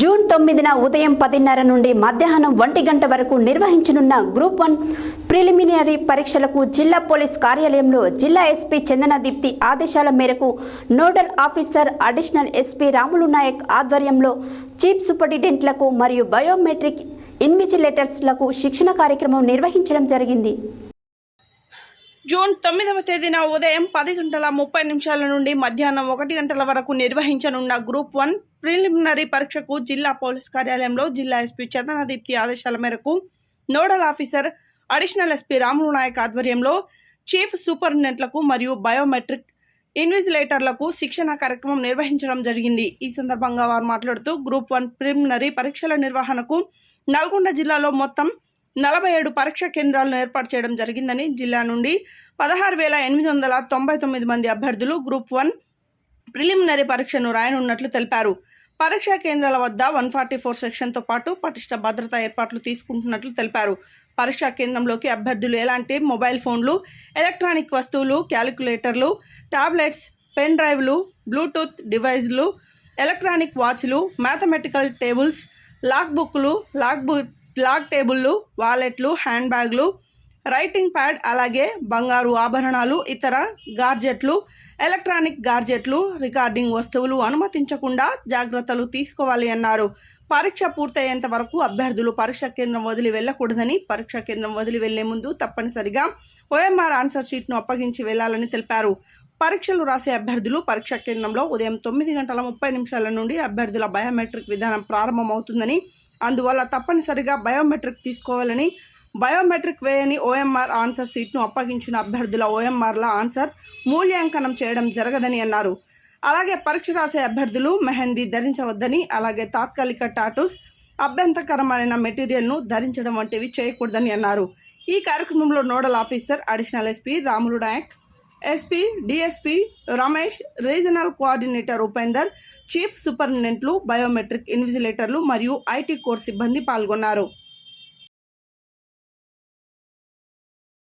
June తొమ్మిదిన ఉదయం పదిన్నర నుండి మధ్యాహ్నం ఒంటి గంట వరకు నిర్వహించనున్న గ్రూప్ వన్ ప్రిలిమినరీ పరీక్షలకు జిల్లా పోలీస్ కార్యాలయంలో జిల్లా ఎస్పీ చందన దీప్తి ఆదేశాల మేరకు nodal officer additional SP Ramulu Naik ఆధ్వర్యంలో చీఫ్ సూపరింటెండెంట్లకు మరియు బయోమెట్రిక్ ఇన్విజిలేటర్స్లకు శిక్షణ కార్యక్రమం నిర్వహించడం జరిగింది. జూన్ తొమ్మిదవ తేదీన ఉదయం పది గంటల ముప్పై నిమిషాల నుండి మధ్యాహ్నం ఒకటి గంటల వరకు నిర్వహించనున్న గ్రూప్ వన్ ప్రిలిమినరీ పరీక్షకు జిల్లా పోలీస్ కార్యాలయంలో జిల్లా ఎస్పీ చందనదీప్తి ఆదేశాల మేరకు nodal officer additional SP Ramulu Naik ఆధ్వర్యంలో చీఫ్ సూపరింటెండెంట్లకు మరియు బయోమెట్రిక్ ఇన్విజిలేటర్లకు శిక్షణ కార్యక్రమం నిర్వహించడం జరిగింది. ఈ సందర్భంగా వారు మాట్లాడుతూ గ్రూప్ వన్ ప్రిలిమినరీ పరీక్షల నిర్వహణకు నల్గొండ జిల్లాలో మొత్తం నలభై ఏడు పరీక్ష కేంద్రాలను ఏర్పాటు చేయడం జరిగిందని జిల్లా నుండి పదహారు వేల ఎనిమిది వందల తొంభై తొమ్మిది మంది అభ్యర్థులు గ్రూప్ వన్ ప్రిలిమినరీ పరీక్షను రాయనున్నట్లు తెలిపారు. పరీక్షా కేంద్రాల వద్ద వన్ ఫార్టీ ఫోర్ సెక్షన్తో పాటు పటిష్ట భద్రతా ఏర్పాట్లు తీసుకుంటున్నట్లు తెలిపారు. పరీక్షా కేంద్రంలోకి అభ్యర్థులు ఎలాంటి మొబైల్ ఫోన్లు ఎలక్ట్రానిక్ వస్తువులు క్యాలిక్యులేటర్లు టాబ్లెట్స్ పెన్ డ్రైవ్లు బ్లూటూత్ డివైజ్లు ఎలక్ట్రానిక్ వాచ్లు మ్యాథమెటికల్ టేబుల్స్ లాక్ బుక్లు లాక్ బుక్ బ్లాక్ టేబుల్లు వాలెట్లు హ్యాండ్ బ్యాగ్లు రైటింగ్ ప్యాడ్ అలాగే బంగారు ఆభరణాలు ఇతర గార్జెట్లు ఎలక్ట్రానిక్ గార్జెట్లు రికార్డింగ్ వస్తువులు అనుమతించకుండా జాగ్రత్తలు తీసుకోవాలి అన్నారు. పరీక్ష పూర్తయ్యేంత వరకు అభ్యర్థులు పరీక్ష కేంద్రం వదిలి వెళ్ళకూడదని పరీక్ష కేంద్రం వదిలి వెళ్ళే ముందు తప్పనిసరిగా ఓఎంఆర్ ఆన్సర్ షీట్ను అప్పగించి వెళ్ళాలని తెలిపారు. పరీక్షలు రాసే అభ్యర్థులు పరీక్షా కేంద్రంలో ఉదయం తొమ్మిది గంటల ముప్పై నిమిషాల నుండి అభ్యర్థుల బయోమెట్రిక్ విధానం ప్రారంభమవుతుందని అందువల్ల తప్పనిసరిగా బయోమెట్రిక్ తీసుకోవాలని బయోమెట్రిక్ వేయని ఓఎంఆర్ ఆన్సర్ సీట్ను అప్పగించిన అభ్యర్థుల ఓఎంఆర్ల ఆన్సర్ మూల్యాంకనం చేయడం జరగదని అన్నారు. అలాగే పరీక్ష రాసే అభ్యర్థులు మెహందీ ధరించవద్దని అలాగే తాత్కాలిక టాటూస్ అభ్యంతకరమైన మెటీరియల్ను ధరించడం వంటివి చేయకూడదని అన్నారు. ఈ కార్యక్రమంలో nodal officer additional SP Ramulu Naik SP DSP Ramesh regional coordinator Upender chief సూపరింటెండెంట్లు biometric ఇన్విజిలేటర్లు మరియు ఐటీ కోర్ సిబ్బంది పాల్గొన్నారు.